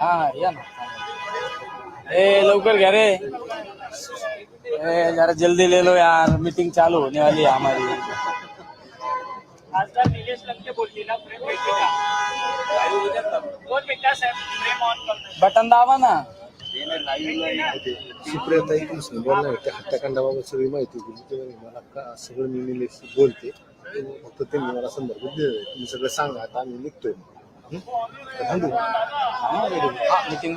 हा या ना. ए लवकर घ्या रे. ए जरा जल्दी ले लो यार. मीटिंग चालू होने वाली है हमारी खासदार निलेश लंके बोलतील ना फ्रेम भेटते का? दोन मिनिटं साहेब? फ्रेम ऑन करतो बटन दाबा ना. सुप्रियाताई कृष्ण बोलणार होते हत्याकांडाबाबत सगळी माहिती दिली ते म्हणे मला का सगळं मी निलेश बोलते. फक्त त्यांनी मला संदर्भ दिले तुम्ही सगळं सांगा आता आम्ही निघतोय हं? तर थांबू. मीटिंग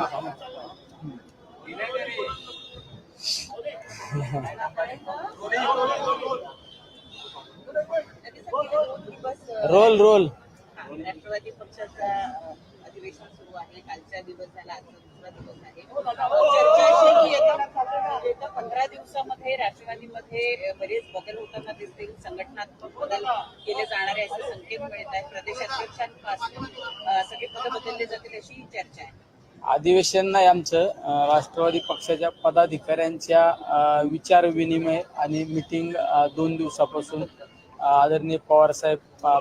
रोल रोल राष्ट्रवादी पक्षाचा अ, अधिवेशन सुरू आहे कालचा दिवस झाला आजचा दुसरा दिवस आहे चर्चा अशी की येत्या येत्या पंधरा दिवसामध्ये राष्ट्रवादीमध्ये बरेच बदल होताना दिसतील संघटनात्मक बदल केले जाणारे असे संकेत मिळत आहेत. प्रदेशाध्यक्षांपासून अ, सगळे पद बदलले जातील अशी चर्चा आहे. अधिवेशन नाही आमचं राष्ट्रवादी पक्षाच्या पदाधिकाऱ्यांच्या विचार विनिमय आणि मिटिंग दोन दिवसापासून आदरणीय पवारसाहेब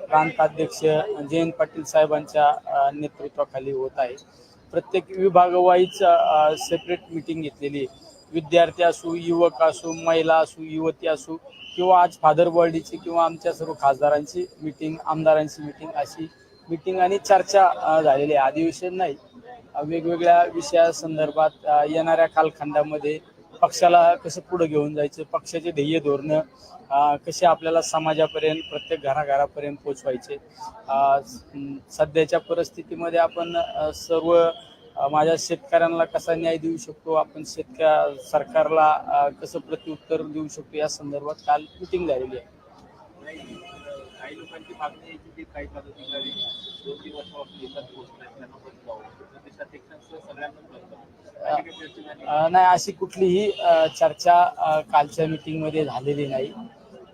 प्रांताध्यक्ष जयंत पाटील साहेबांच्या नेतृत्वाखाली होत आहे. प्रत्येक विभागवाईज सेपरेट मिटिंग घेतलेली आहे. विद्यार्थी असू युवक असू महिला असू युवती असू किंवा आज फादर बॉडीची किंवा आमच्या सर्व खासदारांची मिटिंग आमदारांची मिटिंग अशी मिटिंग आणि चर्चा झालेली आहे. अधिवेशन नाही वेगवेगळ्या विषयासंदर्भात येणाऱ्या कालखंडामध्ये पक्षाला कसं पुढे घेऊन जायचं पक्षाचे ध्येय धोरणं कसे आपल्याला समाजापर्यंत प्रत्येक घराघरापर्यंत पोचवायचे. सध्याच्या परिस्थितीमध्ये आपण सर्व माझ्या शेतकऱ्यांना कसा न्याय देऊ शकतो? आपण शेतकऱ्या सरकारला कसं प्रत्युत्तर देऊ शकतो? या संदर्भात काल मिटिंग झालेली आहे. काही लोकांची मागणी आहे की ते काही पदाधिकारी दोन दिवस नाही अशी कुठलीही चर्चा कालच्या मीटिंगमध्ये झालेली नाही.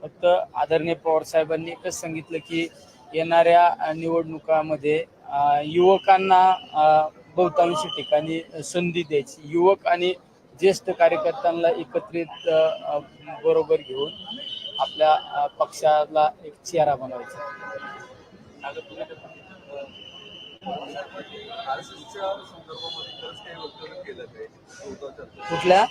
फक्त आदरणीय पवार साहेबांनी एकच सांगितलं की येणाऱ्या निवडणुकामध्ये युवकांना बहुतांश बहुतांशी ठिकाणी संधी द्यायची. युवक आणि ज्येष्ठ कार्यकर्त्यांना एकत्रित बरोबर घेऊन आपल्या पक्षाला एक चेहरा बनवायचा. कुठल्या?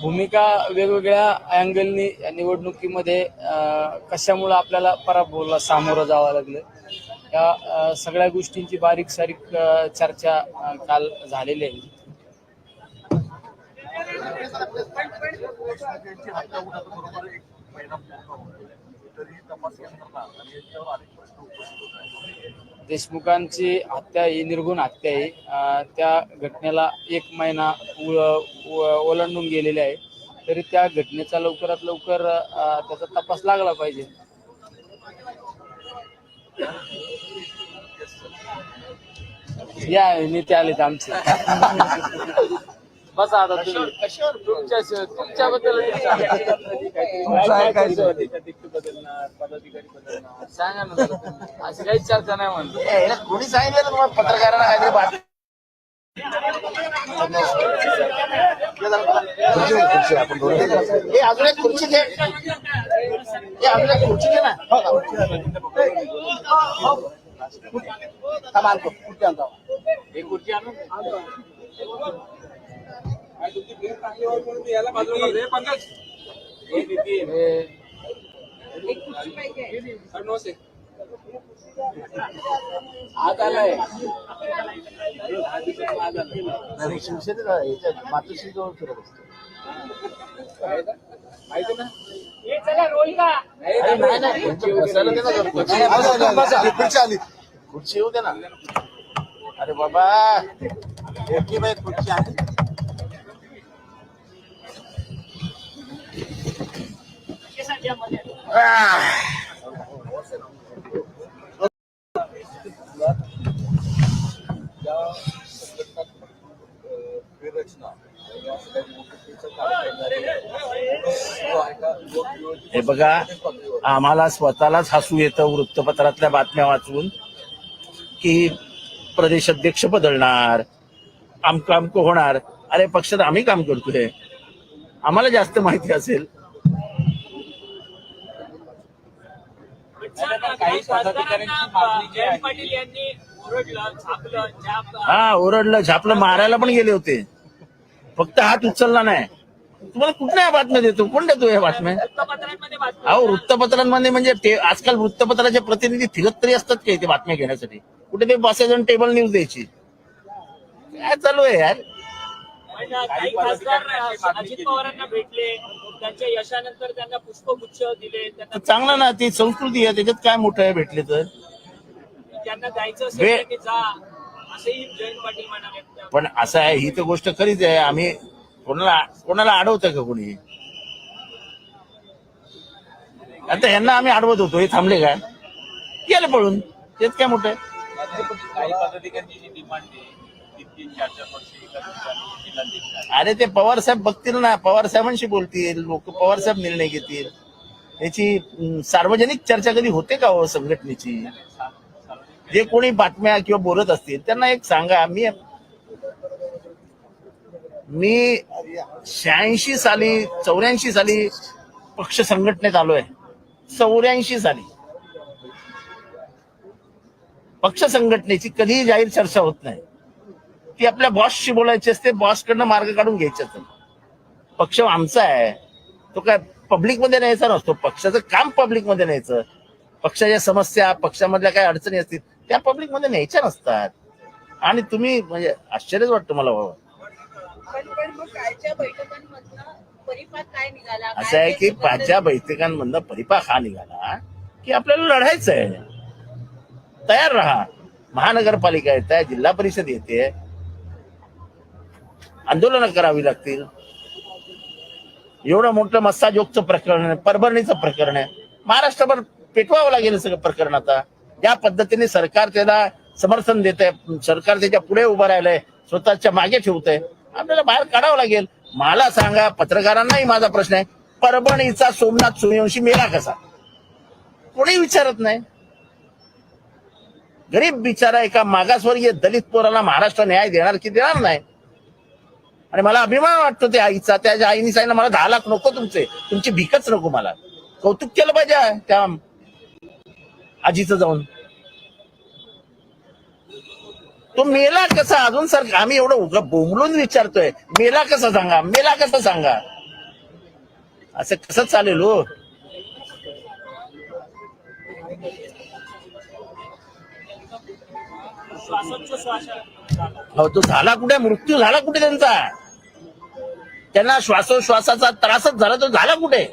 भूमिका वेगवेगळ्या अँगलनी निवडणुकीमध्ये अ, कशामुळं आपल्याला पराभवाला सामोरं जावं लागलं? या सगळ्या गोष्टींची बारीक सारीक चर्चा काल झालेली आहे. त्यांची हत्या बरोबर एक महिना पूर्ण तरी तपास यंत्रणा आणि याच्यावर अनेक प्रश्न उपस्थित होत आहेत देशमुखांची हत्या ही निर्गुण हत्या आहे त्या घटनेला एक महिना ओलांडून गेलेले आहे. तरी त्या घटनेचा लवकरात लवकर त्याचा तपास लागला पाहिजे. या नेते आलेत आमचे. बस आता तुम्ही. तुमच्या तुमच्याबद्दल प्रदेशाध्यक्ष बदलणार पदाधिकारी बदलणार सांगा ना जरा. अशी काहीच चर्चा नाही म्हणतो. कोणी सांगितलं तुम्हाला पत्रकारांना काहीतरी बातमी? खुर्ची खुर्ची आपण दोन हे अजून एक खुर्ची घे. हे अजून एक खुर्ची घे ना. थांब आणतो खुर्ची आणतो. एक खुर्ची आणून हे एक खुर्ची पाहिजे आज आलाय नाही, शिवसेनेचा याच्या मातोश्री जवळ फिरत असतो हे चला रोल का अरे नाही नाही यांचं बसायला दे ना जरा खुर्ची. खुर्ची आली खुर्ची येऊ दे ना अरे बाबा ओके बाई खुर्ची आली हे बघा आम्हाला स्वतःलाच हसू येतं वृत्तपत्रातल्या बातम्या वाचून की प्रदेश अध्यक्ष बदलणार आमकं आमकं होणार. अरे पक्षात आम्ही काम करतोय. आम्हाला जास्त माहिती असेल काही पदाधिकाऱ्यांची मागणी जी आहे- जयंत पाटील यांनी ओरडलं झापलं ज्या हा ओरडलं झापलं मारायला पण गेले होते. फक्त हात उचलला नाही. तुम्हाला कुठल्या बातम्या देतो? कोण देतो या बातम्या? अहो वृत्तपत्रांमध्ये म्हणजे ते आजकाल वृत्तपत्राचे प्रतिनिधी फिरत तरी असतात काही ते बातम्या घेण्यासाठी. कुठे ते बसायचं टेबल न्यूज द्यायची. काय चालू आहे यार? पण काही खासदार अजित पवारांना भेटले. त्यांच्या यशानंतर त्यांना पुष्पगुच्छ दिले त्यांना चांगलं ना ती संस्कृती आहे त्याच्यात काय मोठं आहे भेटले तर? ज्यांना जायचं वे- असेल की जा असंही जयंत पाटील म्हणाले. पण असं आहे ही तर गोष्ट खरीच आहे. आम्ही कोणाला कोणाला अडवतं का कोणी? आता यांना आम्ही अडवत होतो हे थांबले काय गेले पळून. तेच काय मोठं आहे? काही पदाधिकाऱ्यांची डिमांड आहे ती तीन चार चार वर्ष अरे ते पवार साहेब बघतील ना पवार साहेबांशी बोलतील लोक पवार साहेब निर्णय घेतील. याची सार्वजनिक चर्चा कधी होते का हो संघटनेची? जे कोणी बातम्या किंवा बोलत असतील त्यांना एक सांगा. मी मी शहाऐंशी साली चौऱ्याऐंशी साली पक्ष संघटनेत आलोय. चौऱ्याऐंशी साली. पक्ष संघटनेची कधीही जाहीर चर्चा होत नाही. ती आपल्या बॉसशी बोलायची असते बॉसकडनं मार्ग काढून घ्यायचे असतात. पक्ष आमचा आहे. तो काय पब्लिकमध्ये न्यायचा नसतो. पक्षाचं काम पब्लिकमध्ये न्यायचं. पक्षाच्या समस्या पक्षामधल्या काही अडचणी असतील त्या पब्लिकमध्ये न्यायच्या नसतात. आणि तुम्ही म्हणजे आश्चर्यच वाटतं मला बाबा. असं आहे की पाचच्या बैठकांमधनं परिपाक हा निघाला की आपल्याला लढायचं आहे तयार राहा. महानगरपालिका येत आहे जिल्हा परिषद येते. आंदोलनं करावी लागतील. एवढं मोठं मस्साजोगचं प्रकरण आहे परभणीचं प्रकरण आहे. महाराष्ट्रभर पेटवावं लागेल सगळं प्रकरण आता. ज्या पद्धतीने सरकार त्याला समर्थन देत आहे सरकार त्याच्या पुढे उभं राहिलंय स्वतःच्या मागे ठेवतंय. आपल्याला बाहेर काढावं लागेल. मला सांगा पत्रकारांनाही माझा प्रश्न आहे परभणीचा सोमनाथ सूर्यवंशी मेला कसा? कोणी विचारत नाही. गरीब बिचारा एका मागासवर्गीय दलित पोराला महाराष्ट्र न्याय देणार की देणार नाही? आणि मला अभिमान वाटतो त्या आईचा त्या आईने सांगितलं मला दहा लाख नको तुमचे तुमची भीकच नको मला. कौतुक केलं पाहिजे त्या आजीचं जाऊन. तो मेला कसा अजून सर आम्ही एवढं उगा बोंबलून विचारतोय. मेला कसा सांगा मेला कसा सांगा? असं कसं चालेल हो? तो झाला कुठे? मृत्यू झाला कुठे त्यांचा? त्यांना श्वासोश्वासाचा त्रासच झाला तो झाला कुठे?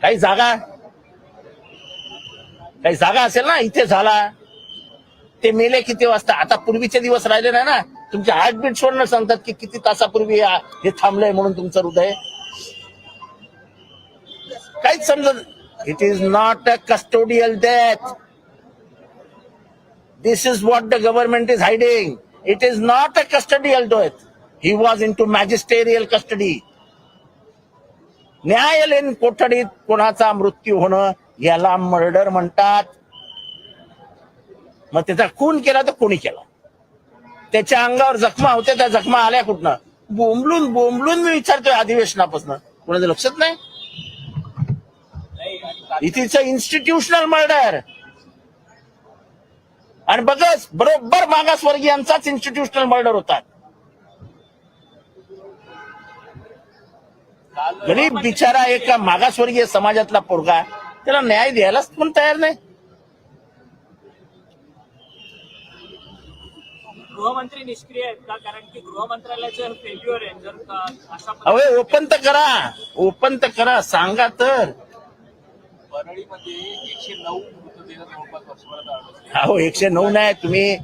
काही जागा? काही जागा असेल ना इथे झाला. ते मेले किती वाजता? आता पूर्वीचे दिवस राहिले नाही ना. तुमचे हार्टबीट सोडणं सांगतात की किती तासापूर्वी हे थांबलंय म्हणून तुमचं हृदय. काहीच समजत it is not a custodial death this is what the government is hiding it is not a custodial death he was in to magisterial custody न्यायालयीन कोठडीत कोणाचा मृत्यू होणं याला मर्डर म्हणतात. मग त्याचा खून केला तर कोणी केला? त्याच्या अंगावर जखमा होत्या त्या जखमा आल्या कुठनं? बोंबलून बोंबलून मी विचारतोय अधिवेशनापासून. कोणाचं लक्षात नाही? इथेच इन्स्टिट्यूशनल मर्डर आणि बघच बरोबर मागासवर्गीयांचाच इन्स्टिट्यूशनल मर्डर होतात. गरीब बिचारा एका मागासवर्गीय समाजातला पोरगा त्याला न्याय द्यायलाच पण तयार नाही. गृहमंत्री निष्क्रिय आहेत का? कारण की गृहमंत्रालयाचं फेल्युअर आहे जर का अशा अवे ओपन तर करा. ओपन तर करा. सांगा तर. परळीमध्ये एकशे नऊ मृतदेह जवळपास वर्षभरात आढळले अहो एकशे नऊ नाही. तुम्ही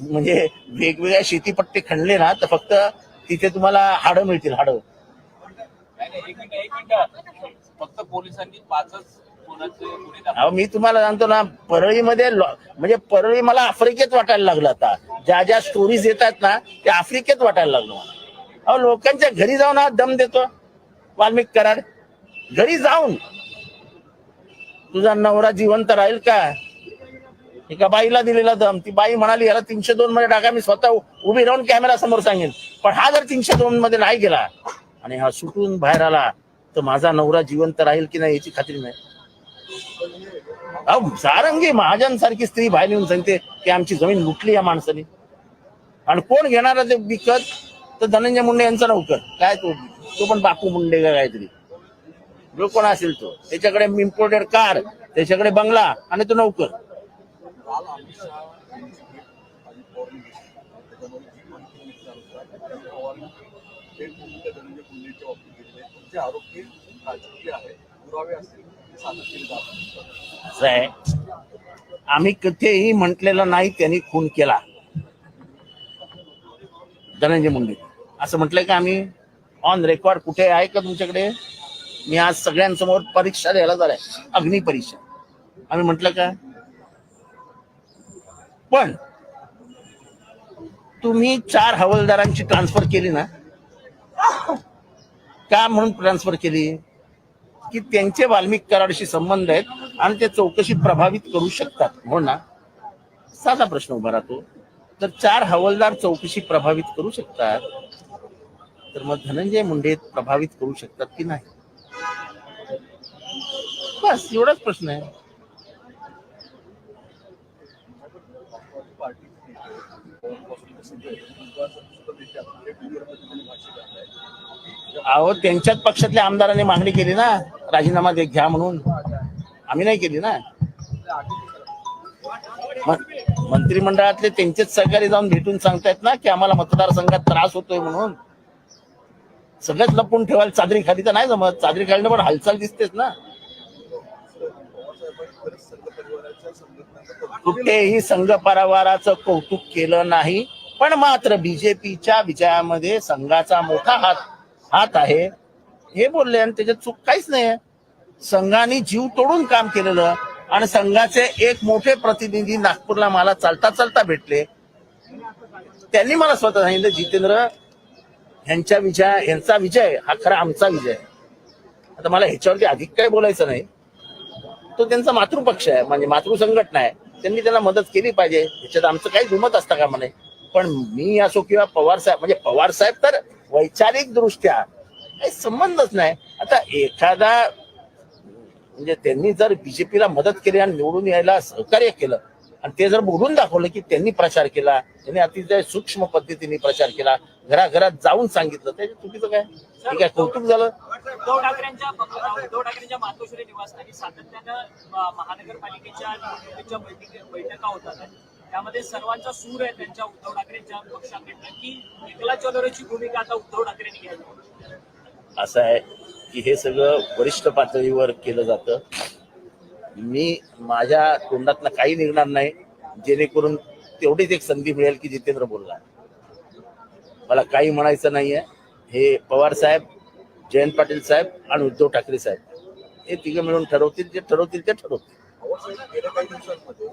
म्हणजे वेगवेगळ्या शेतीपट्टे खणले ना तर फक्त तिथे तुम्हाला हाडं मिळतील हाडं नाही नाही एक मिनिट एक मिनिट फक्त पोलिसांनी पाचच अहो मी तुम्हाला सांगतो ना परळीमध्ये मध्ये म्हणजे परळी मला आफ्रिकेत वाटायला लागलं आता. ज्या ज्या स्टोरीज येतात ना त्या आफ्रिकेत वाटायला लागलो मला. अहो लोकांच्या घरी जाऊन हा दम देतो. वाल्मिक कराड घरी जाऊन. तुझा नवरा जिवंत राहील का? एका बाईला दिलेला दम. ती बाई म्हणाली याला तीनशे दोन मध्ये टाका मी स्वतः उभी राहून कॅमेरा समोर सांगेन. पण हा जर तीनशे दोन मध्ये नाही गेला आणि हा सुटून बाहेर आला तर माझा नवरा जिवंत राहील की नाही याची खात्री नाही. सारंगी महाजन सारखी स्त्री बाहेर येऊन सांगते की आमची जमीन लुटली या माणसाने. आणि कोण घेणार ते विकत तर धनंजय मुंडे यांचा नौकर काय तो तो पण बापू मुंडे का काहीतरी. जो कोण असेल तो. त्याच्याकडे इम्पोर्टेड कार त्याच्याकडे बंगला आणि तो नौकर काल अमित शहा यांची भेट अजित पवारांनी घेतली त्याच्यामध्ये जी माहिती मिळाल्यानुसार अजित पवारांनी थेट भूमिका धनंजय मुंडेंच्या बाबतीत जे आरोप हे राजकीय आहे पुरावे असतील असं आम्ही कधीही म्हटलेलं नाही त्यांनी खून केला. धनंजय मुंडे असं म्हटलंय का आम्ही? ऑन रेकॉर्ड कुठे आहे का तुमच्याकडे? मी आज सगळ्यांसमोर परीक्षा द्यायला झालाय अग्नि परीक्षा. आम्ही म्हटलं का? पण तुम्ही चार हवालदारांची ट्रान्सफर केली ना? का म्हणून ट्रान्सफर केली? की त्यांचे वाल्मिक कराडशी संबंध आहेत आणि ते चौकशी प्रभावित करू शकतात? हो ना साधा प्रश्न उभा राहतो. तर चार हवालदार चौकशी प्रभावित करू शकतात तर मग धनंजय मुंडे प्रभावित करू शकतात की नाही? बस एवढाच प्रश्न आहे. पार्टी अहो त्यांच्याच पक्षातल्या आमदारांनी मागणी केली ना राजीनामा दे घ्या म्हणून. आम्ही नाही केली ना. मंत्रिमंडळातले त्यांचेच सहकारी जाऊन भेटून सांगतायत ना की आम्हाला मतदारसंघात त्रास होतोय म्हणून. सगळंच लपून ठेवायला चादरी खाली तर नाही जमत. चादरी खाली पण हालचाल दिसतेच ना. कुठेही संघ परिवाराचं कौतुक केलं नाही पण मात्र बीजेपीच्या विजयामध्ये संघाचा मोठा हात हात आहे. हे बोलले आणि त्याच्यात चूक काहीच नाही संघाने जीव तोडून काम केलेलं आणि संघाचे एक मोठे प्रतिनिधी नागपूरला मला चालता चालता भेटले. त्यांनी मला स्वतः सांगितलं जितेंद्र यांच्या विजय यांचा विजय हा खरा आमचा विजय. आता मला ह्याच्यावरती अधिक काही बोलायचं नाही. तो त्यांचा मातृपक्ष आहे म्हणजे मातृ संघटना आहे. त्यांनी त्यांना मदत केली पाहिजे. ह्याच्यात आमचं काही दुमत असतं का म्हणे? पण मी असो किंवा पवार साहेब म्हणजे पवार साहेब तर वैचारिक दृष्ट्या काही संबंधच नाही. आता एखादा म्हणजे त्यांनी जर बीजेपीला मदत केली आणि निवडून यायला सहकार्य केलं आणि ते जर बोलून दाखवलं की त्यांनी प्रचार केला त्यांनी अतिशय सूक्ष्म पद्धतीने प्रचार केला घराघरात जाऊन सांगितलं त्याच्या चुकीचं काय? ठीक आहे कौतुक झालं? उद्धव ठाकरेंच्या उद्धव ठाकरेंच्या मातोश्री निवासस्थानी सातत्यानं महानगरपालिकेच्या निवडणुकीच्या बैठकी बैठका होतात. त्यामध्ये सर्वांचा सूर आहे त्यांच्या उद्धव ठाकरेंच्या पक्षाकडनं की एकला चलोरेची भूमिका आता उद्धव ठाकरेंनी घ्यायला असं आहे की हे सगळं वरिष्ठ पातळीवर केलं जातं. मी माझ्या तोंडातनं काही निघणार नाही जेणेकरून तेवढीच एक संधी मिळेल की जितेंद्र बोलला मला काही म्हणायचं नाहीये. हे पवार साहेब जयंत पाटील साहेब आणि उद्धव ठाकरे साहेब हे तिघे मिळून ठरवतील जे ठरवतील ते ठरवतील. गेल्या काही दिवसांमध्ये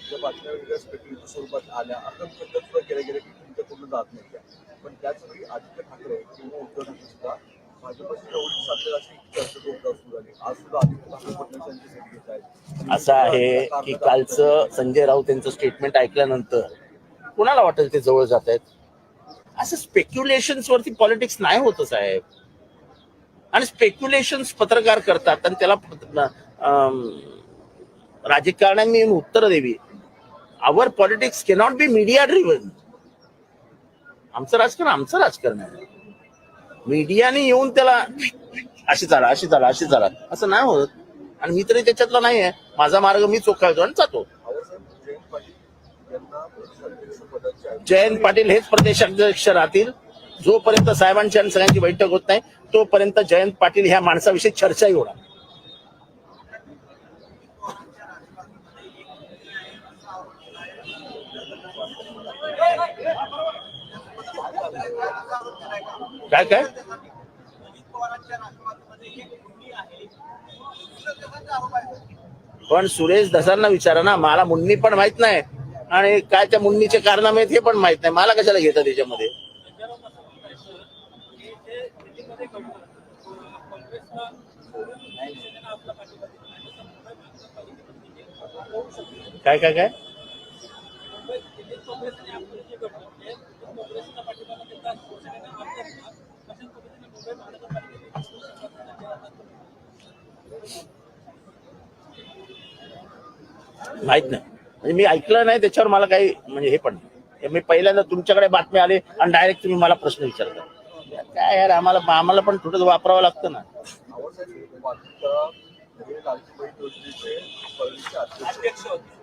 ज्या बातम्या वेगळ्या स्पेक्युलेटिव्ह स्वरूपात आल्या असं पद्धत सुद्धा केल्या गेल्या की तुमच्याकडून जात नाही पण त्याचवेळी आदित्य ठाकरे किंवा उद्धव ठाकरे सुद्धा भाजपशी जवळीक अशी चर्चा जोरदार सुरू झाली आज सुद्धा आदित्य ठाकरे फडणवीस यांची भेट घेत आहेत असं आहे की कालचं संजय राऊत यांचं स्टेटमेंट ऐकल्यानंतर कुणाला वाटेल ते जवळ जात आहेत? असं स्पेक्युलेशन वरती पॉलिटिक्स नाही होत साहेब. आणि स्पेक्युलेशन पत्रकार करतात आणि त्याला अं, राजकारण्यांनी येऊन उत्तर द्यावी. Our politics cannot be media driven आमचं राजकारण आमचं राजकारण आहे. मीडियाने येऊन त्याला अशी चाला अशी चाला अशी चाला असं नाही होत. आणि मी तरी त्याच्यातला नाही आहे. माझा मार्ग मी चोखाळतो आणि जातो. जयंत पाटील जयंत पाटील हेच प्रदेशाध्यक्ष राहतील. जोपर्यंत साहेबांची आणि सगळ्यांची बैठक होत नाही तोपर्यंत जयंत पाटील ह्या माणसाविषयी चर्चाही होणार काय काय? पण सुरेश धसांना विचारा ना मला मुन्नी पण माहीत नाही. आणि काय त्या मुन्नीचे कारण आहेत हे पण माहीत नाही. मला कशाला घेतात त्याच्यामध्ये काय काय काय? माहीत नाही. म्हणजे मी ऐकलं नाही त्याच्यावर मला काही म्हणजे हे पण नाही. मी पहिल्यांदा तुमच्याकडे बातमी आली आणि डायरेक्ट तुम्ही मला प्रश्न विचारता काय यार आम्हाला आम्हाला पण थोडं वापरावं लागतं ना. अध्यक्ष होते.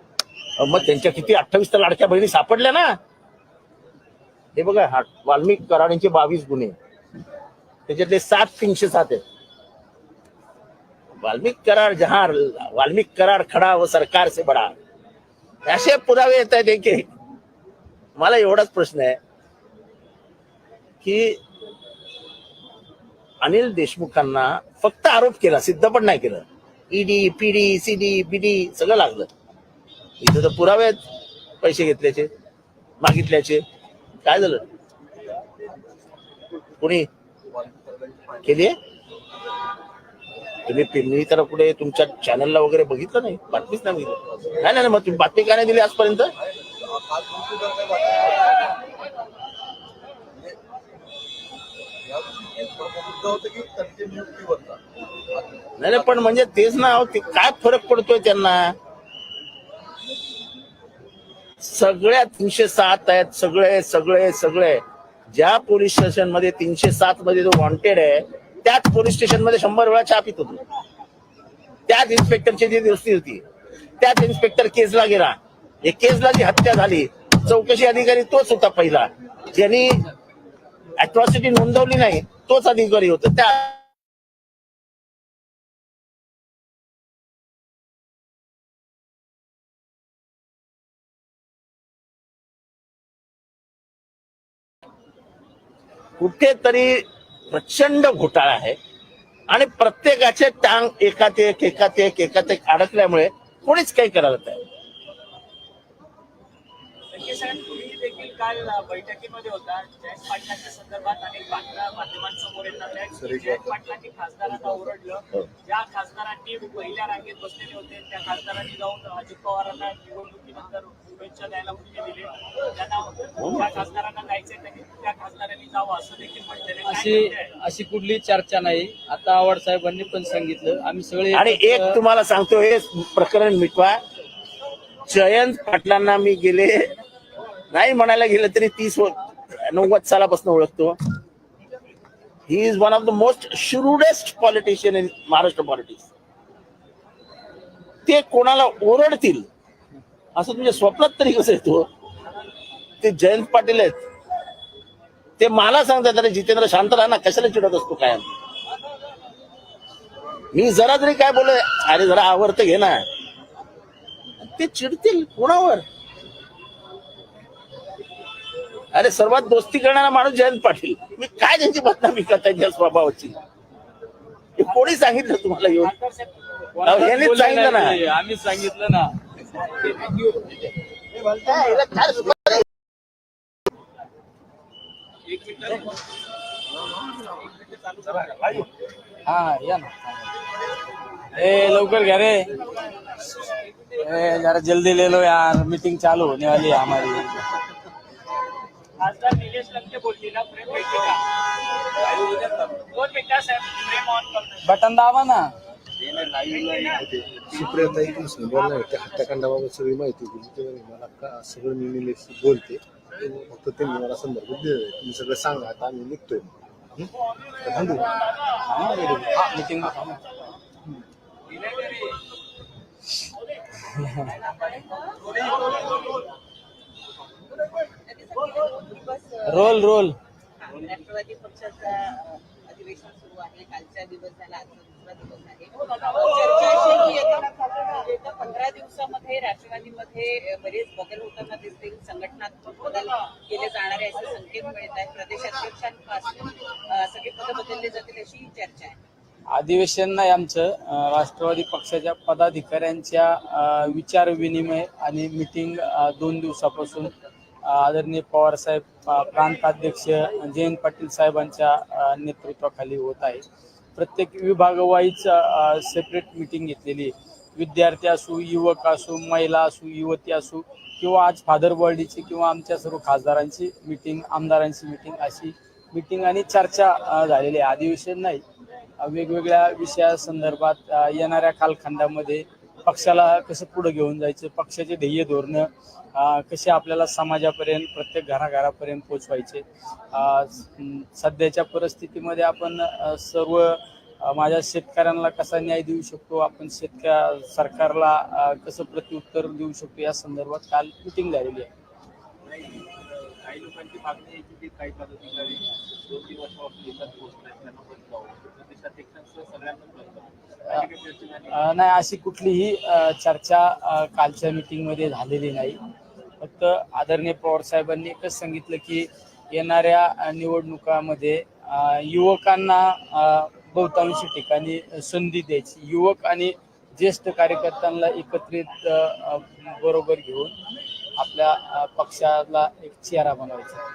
मग त्यांच्या किती अठ्ठावीस तर लाडक्या बहिणी सापडल्या ना? हे बघा हा वाल्मिक बावीस गुन्हे. त्याच्यातले सात तीनशे सात आहेत. वाल्मिक करार जहार वाल्मिक करार खडा व सरकार से बडा. असे पुरावे येत आहेत एक. मला एवढाच प्रश्न आहे की अनिल देशमुखांना फक्त आरोप केला सिद्ध पण नाही केलं. ईडी पीडी सीडी बीडी सगळं लागलं. इथं तर पुरावे आहेत पैसे घेतल्याचे मागितल्याचे. काय झालं? कुणी? केली तुम्ही मी तर कुठे तुमच्या चॅनलला वगैरे बघितलं नाही? बातमीच नाही बघितलं नाही नाही मग तुम्ही बातमी काय नाही दिली आजपर्यंत? नाही नाही, पण म्हणजे तेच ना ते काय फरक पडतोय त्यांना? सगळ्या तीनशे सात आहेत सगळे सगळे सगळे. ज्या पोलीस स्टेशनमध्ये तीनशे सात मध्ये जो वॉन्टेड आहे त्याच पोलीस स्टेशनमध्ये शंभर वेळा छाप पित होतो. त्याच इन्स्पेक्टरची जी दुरुस्ती होती त्याच इन्स्पेक्टर केसला गेला. हे केसला जी हत्या झाली चौकशी अधिकारी तोच होता पहिला. ज्यांनी अट्रॉसिटी नोंदवली नाही तोच अधिकारी होता. त्या कुठेतरी प्रचंड घोटाळा आहे. आणि प्रत्येकाचे टांग एकात एक एकात एक एकात एक अडकल्यामुळे कोणीच काही करत आहे लंके साहेब तुम्ही देखील काल बैठकीमध्ये होता. जयंत पाटलांच्या संदर्भात अनेक बातम्या माध्यमांसमोर येतात. जयंत पाटलांनी खासदारांना ओरडलं. ज्या खासदारांनी पहिल्या रांगेत बसलेले होते त्या खासदारांनी जाऊन अजित पवारांना निवडणुकीनंतर शुभेच्छा द्यायला मुख्य दिले त्यांना ज्या खासदारांना जायचंय त्यांनी त्या खासदारांनी जावं असं देखील म्हटलेलं अशी? अशी कुठली चर्चा नाही. आता आव्हाड साहेबांनी पण सांगितलं. आम्ही सगळे आणि एक तुम्हाला सांगतो हे प्रकरण मिटवा. जयंत पाटलांना मी गेले नाही म्हणायला गेलं तरी तीस नव्वद सालापासून ओळखतो. He is one of the most shrewdest politician in Maharashtra politics ते कोणाला ओरडतील असं तुमच्या स्वप्नात तरी कसं येतो? ते जयंत पाटील आहेत. ते मला सांगतात अरे जितेंद्र शांत राहा ना कशाला चिडत असतो कायम? मी जरा जरी काय बोल अरे जरा आवर्त घे ना. ते चिडतील कोणावर? अरे सर्वात दोस्ती करणारा माणूस जयंत पाटील. मी काय त्यांची बदनामी करता त्यांच्या स्वभावाची? हे कोणी सांगितलं तुम्हाला येऊन? यांनीच बोलले सांगितलं ना. नाही. आम्हीच सांगितलं ना? हा या ना. ए लवकर घ्या रे. ए जरा जल्दी ले लो यार. मीटिंग चालू होने वाली है हमारी खासदार निलेश लंके बोलतील ना प्रेम बैठका दोन मिनिटं साहेब? प्रेम ऑन करतो बटन दाबा ना. सुप्रियाता बोलणार त्या हत्याकांडाबाबत सगळी माहिती दिली मला का सगळं मी निलेश बोलते. फक्त त्यांनी मला संदर्भ आहे. तुम्ही सगळं सांगा आता आम्ही निघतोय. हं? Meeting role role. राष्ट्रवादी पक्षाचा अधिवेशन सुरू आहे. कालचा दिवस झाला आजचा दुसरा दिवस आहे. चर्चा अशी आहे की येत्या येत्या पंधरा दिवसामध्ये राष्ट्रवादीमध्ये बरेच बदल होताना दिसतील. संघटनात्मक बदल केले जाणारे असे संकेत मिळत आहेत. प्रदेशाध्यक्षांपासून अ, सगळे पद बदलले जातील अशी चर्चा आहे. अधिवेशन नाही आमचं. अं, राष्ट्रवादी पक्षाच्या पदाधिकाऱ्यांच्या अं, विचार विनिमय आणि मिटिंग दोन दिवसापासून आदरणीय पवार साहेब प्रांताध्यक्ष जयंत पाटील साहेबांच्या नेतृत्वाखाली होत आहे. प्रत्येक विभागवाईज सेपरेट मिटिंग घेतलेली आहे. विद्यार्थी असू युवक असू महिला असू युवती असू किंवा आज फादर वर्ल्डची किंवा आमच्या सर्व खासदारांची मिटिंग आमदारांची मिटिंग अशी मिटिंग आणि चर्चा झालेली आहे. अधिवेशन नाही वेगवेगळ्या विषयासंदर्भात येणाऱ्या कालखंडामध्ये पक्षाला कसं पुढे घेऊन जायचं पक्षाचे ध्येय धोरणं कसे आपल्याला समाजापर्यंत प्रत्येक घराघरापर्यंत पोचवायचे. सध्याच्या परिस्थितीमध्ये आपण सर्व माझ्या शेतकऱ्यांना कसा न्याय देऊ शकतो आपण शेतक सरकारला कसं प्रत्युत्तर देऊ शकतो या संदर्भात काल मिटिंग झालेली आहे. काही लोकांची मागणी आहे की ते काही पदाधिकारी दोन दिवसापासून येतात पोहोचतात त्यांना नाही अशी कुठलीही चर्चा कालच्या मीटिंगमध्ये झालेली नाही. फक्त आदरणीय पवार साहेबांनी एकच सांगितलं की येणाऱ्या निवडणुकामध्ये युवकांना बहुतांश बहुतांशी ठिकाणी संधी द्यायची. युवक आणि ज्येष्ठ कार्यकर्त्यांना एकत्रित बरोबर घेऊन आपल्या पक्षाला एक चेहरा बनवायचा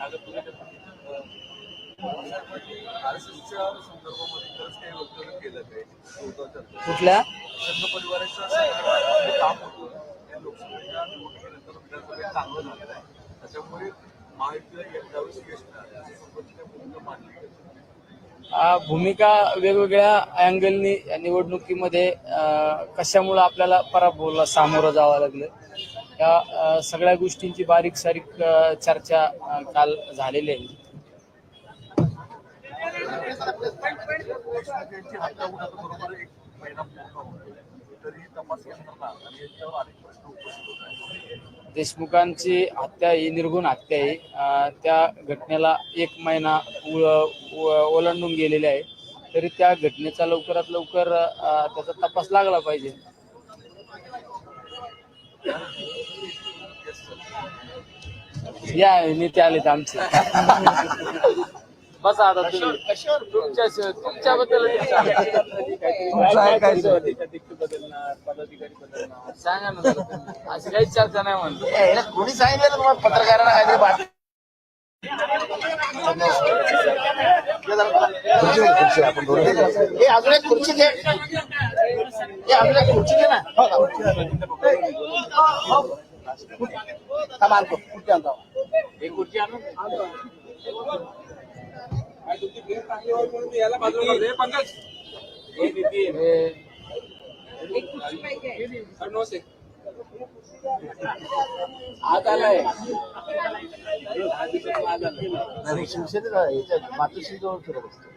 आरएसएसच्या संदर्भामध्ये खरंच काही वक्तव्य केलं काही होतं कुठल्या? भूमिका वेगवेगळ्या अँगलनी निवडणुकीमध्ये कशामुळं आपल्याला पराभवाला सामोरं जावं लागलं? या सगळ्या गोष्टींची बारीक सारीक चर्चा काल झालेली आहे. हत्या बरोबर एक महिना पूर्ण तरी तपास यंत्रणा आणि याच्यावर अनेक प्रश्न उपस्थित होत आहेत देशमुखांची हत्या ही निर्गुण हत्या आहे. त्या घटनेला एक महिना ओलांडून गेलेले आहे. तरी त्या घटनेचा लवकरात लवकर त्याचा तपास लागला पाहिजे. या नेते आलेत आमचे. बसा आता तुम्ही. तुमच्या तुमच्याबद्दल सांगा. ना. अशी काही चर्चा नाही म्हणतो कोणी सांगितलं तुम्हाला? पत्रकारांना काहीतरी बातमी हे अजून एक खुर्ची घे हे अजून एक खुर्ची घे ना. खुर्ची आणतो. एक खुर्ची आणून हे आलाय नाही, मातोश्री जवळ फिरत असतो.